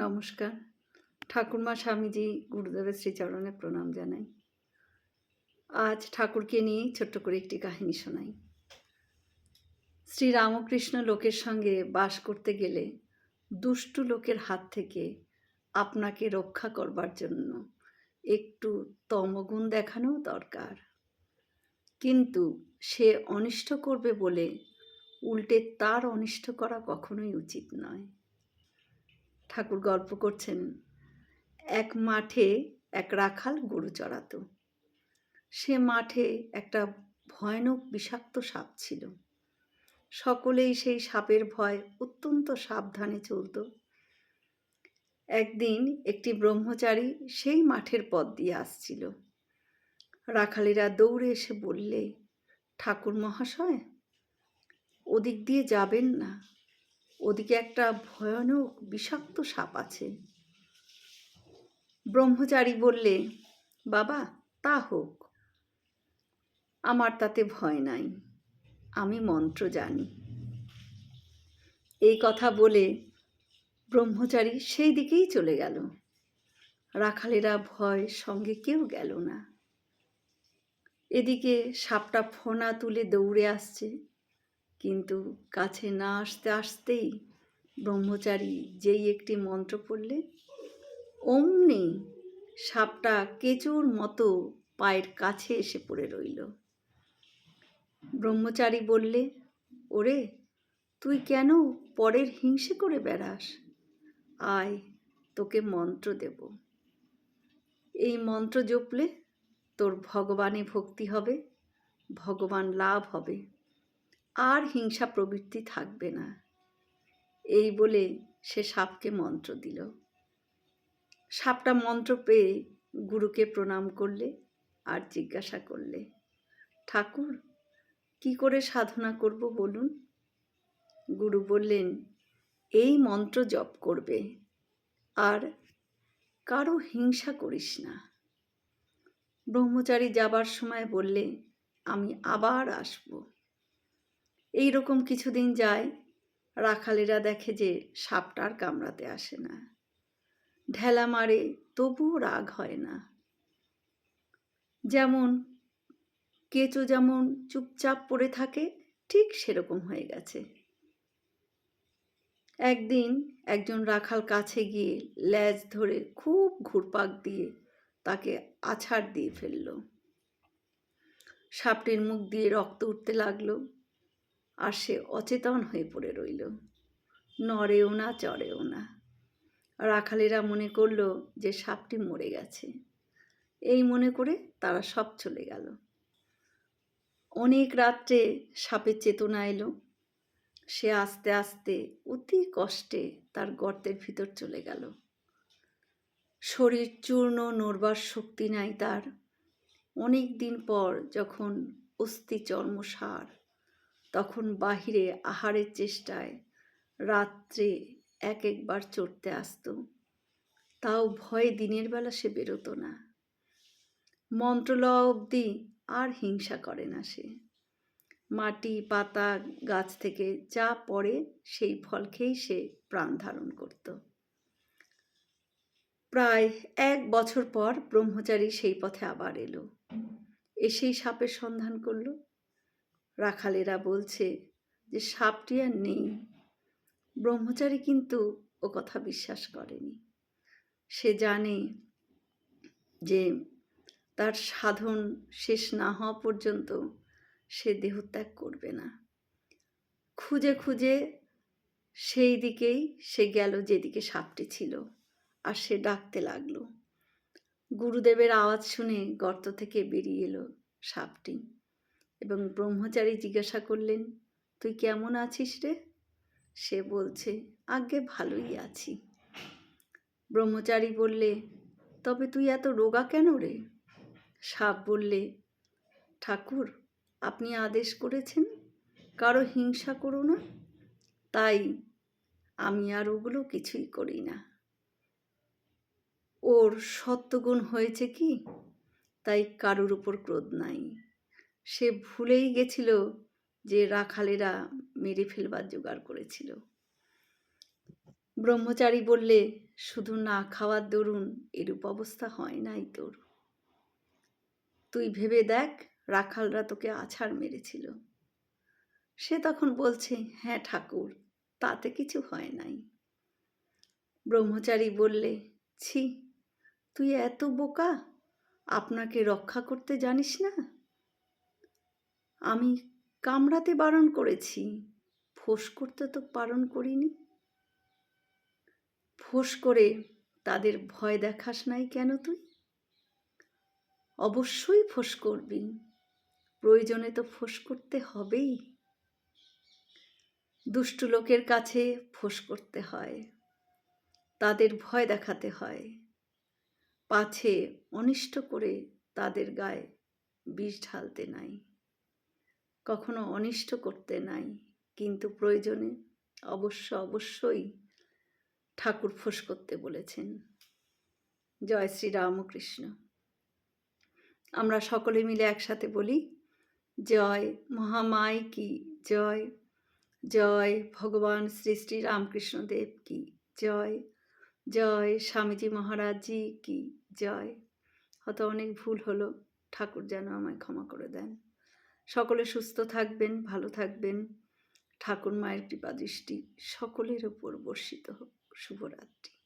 নমস্কার। ঠাকুরমা স্বামীজি গুরুদেবের শ্রীচরণে প্রণাম জানাই। আজ ঠাকুরকে নিয়েই ছোট্ট করে একটি কাহিনী শোনাই। শ্রী রামকৃষ্ণ লোকের সঙ্গে বাস করতে গেলে দুষ্টু লোকের হাত থেকে আপনাকে রক্ষা করবার জন্য একটু তমগুণ দেখানো দরকার। কিন্তু সে অনিষ্ট করবে বলে উল্টে তার অনিষ্ট করা কখনোই উচিত নয়। ঠাকুর গল্প করছেন, এক মাঠে এক রাখাল গরু চড়াতো। সে মাঠে একটা ভয়ানক বিষাক্ত সাপ ছিল। সকলেই সেই সাপের ভয় অত্যন্ত সাবধানে চলত। একদিন একটি ব্রহ্মচারী সেই মাঠের পথ দিয়ে আসছিল। রাখালেরা দৌড়ে এসে বললে, ঠাকুর মহাশয়, ওদিক দিয়ে যাবেন না। ওদিকে একটা ভয়ানক বিষাক্ত সাপ আছে। ব্রহ্মচারী বললে, বাবা, তা হোক। আমার তাতে ভয় নাই। আমি মন্ত্র জানি। এই কথা বলে ব্রহ্মচারী সেই দিকেই চলে গেল। রাখালেরা ভয় সঙ্গে কেউ গেল না। এদিকে সাপটা ফোনা তুলে দৌড়ে আসছে। কিন্তু কাছে না আসতে আসতেই ব্রহ্মচারী যেই একটি মন্ত্র পড়লে, অমনি সাপটা কেঁচোর মতো পায়ের কাছে এসে পড়ে রইল। ব্রহ্মচারী বললে, ওরে, তুই কেন পরের হিংসে করে বেড়াস? আয়, তোকে মন্ত্র দেব। এই মন্ত্র জপলে তোর ভগবানে ভক্তি হবে, ভগবান লাভ হবে। আর হিংসা প্রবৃত্তি থাকবে না। এই বলে সে সাপকে মন্ত্র দিল। সাপটা মন্ত্র পেয়ে গুরুকে প্রণাম করলে আর জিজ্ঞাসা করলে, ঠাকুর, কি করে সাধনা করব বলুন? গুরু বললেন, এই মন্ত্র জপ করবে, আর কারও হিংসা করিস না। ব্রহ্মচারী যাবার সময় বললে, আমি আবার আসব। এই রকম কিছুদিন যায়, রাখালেরা দেখে যে সাপটার কামড়াতে আসে না। ঢেলা মারে তবুও রাগ হয় না। যেমন, কেঁচো যেমন চুপচাপ পড়ে থাকে, ঠিক সেরকম হয়ে গেছে। একদিন একজন রাখাল কাছে গিয়ে ল্যাজ ধরে খুব ঘুরপাক দিয়ে তাকে আছাড় দিয়ে ফেলল। সাপটির মুখ দিয়ে রক্ত উঠতে লাগল। আর সে অচেতন হয়ে পড়ে রইল। নড়েও না, চড়েও না। রাখালেরা মনে করল যে সাপটি মরে গেছে। এই মনে করে তারা সব চলে গেল। অনেক রাত্রে সাপের চেতনা এলো। সে আস্তে আস্তে অতি কষ্টে তার গর্তের ভিতর চলে গেল। শরীর চূর্ণ, নড়বার শক্তি নাই তার। অনেক দিন পর যখন অস্থি চর্মসার তখন বাহিরে আহারের চেষ্টায় রাত্রে এক একবার চড়তে আসতো। তাও ভয়ে দিনের বেলা সে বেরোতো না। মন্ত্র অবধি আর হিংসা করে না সে। মাটি, পাতা, গাছ থেকে যা পড়ে সেই ফল খেয়েই সে প্রাণ ধারণ করত। প্রায় এক বছর পর ব্রহ্মচারী সেই পথে আবার এলো। এসেই সাপের সন্ধান করল। রাখালেরা বলছে যে, সাপটি আর নেই। ব্রহ্মচারী কিন্তু ও কথা বিশ্বাস করেনি। সে জানে যে, তার সাধন শেষ না হওয়া পর্যন্ত সে দেহত্যাগ করবে না। খুঁজে খুঁজে সেই দিকেই সে গেল যেদিকে সাপটি ছিল, আর সে ডাকতে লাগল। গুরুদেবের আওয়াজ শুনে গর্ত থেকে বেরিয়ে এলো সাপটি। এবং ব্রহ্মচারী জিজ্ঞাসা করলেন, তুই কেমন আছিস রে? সে বলছে, আগে ভালোই আছি। ব্রহ্মচারী বললে, তবে তুই এত রোগা কেন রে? সাপ বললে, ঠাকুর, আপনি আদেশ করেছেন, কারও হিংসা করো না। তাই আমি আর ওগুলো কিছুই করি না। ওর সত্যগুণ হয়েছে কি? তাই কারোর উপর ক্রোধ নাই। সে ভুলেই গেছিল যে রাখালেরা মেরে ফেলবার জোগাড় করেছিল। ব্রহ্মচারী বললে, শুধু না খাওয়ার দরুন এরূপ অবস্থা হয় নাই তোর। তুই ভেবে দেখ, রাখালরা তোকে আছাড় মেরেছিল। সে তখন বলছে হ্যাঁ ঠাকুর, তাতে কিছু হয় নাই। ব্রহ্মচারী বললে, ছি, তুই এত বোকা, আপনাকে রক্ষা করতে জানিস না? আমি কামড়াতে বারণ করেছি। ফোঁস করতে তো বারণ করিনি। ফোঁস করে তাদের ভয় দেখাস নাই কেন তুই? অবশ্যই ফোঁস করবি। প্রয়োজনে তো ফোঁস করতে হবেই। দুষ্টু লোকের কাছে ফোঁস করতে হয়। তাদের ভয় দেখাতে হয়। পাছে অনিষ্ট করে তাদের গায়ে বিষ ঢালতে নাই। কখনো অনিষ্ট করতে নাই, কিন্তু প্রয়োজনে অবশ্য অবশ্যই ঠাকুর ফোঁস করতে বলেছেন। জয় শ্রী রামকৃষ্ণ। আমরা সকলে মিলে একসাথে বলি, জয় মহামায় কি জয় জয় ভগবান শ্রী শ্রী রামকৃষ্ণ দেব কি জয় জয় স্বামীজি মহারাজজি কি জয়। হয়তো অনেক ভুল হলো, ঠাকুর যেন আমায় ক্ষমা করে দেন। সকলে সুস্থ থাকবেন ভালো থাকবেন। ঠাকুর মায়ের কৃপা দৃষ্টি সকলের উপর বর্ষিত হোক। শুভরাত্রি।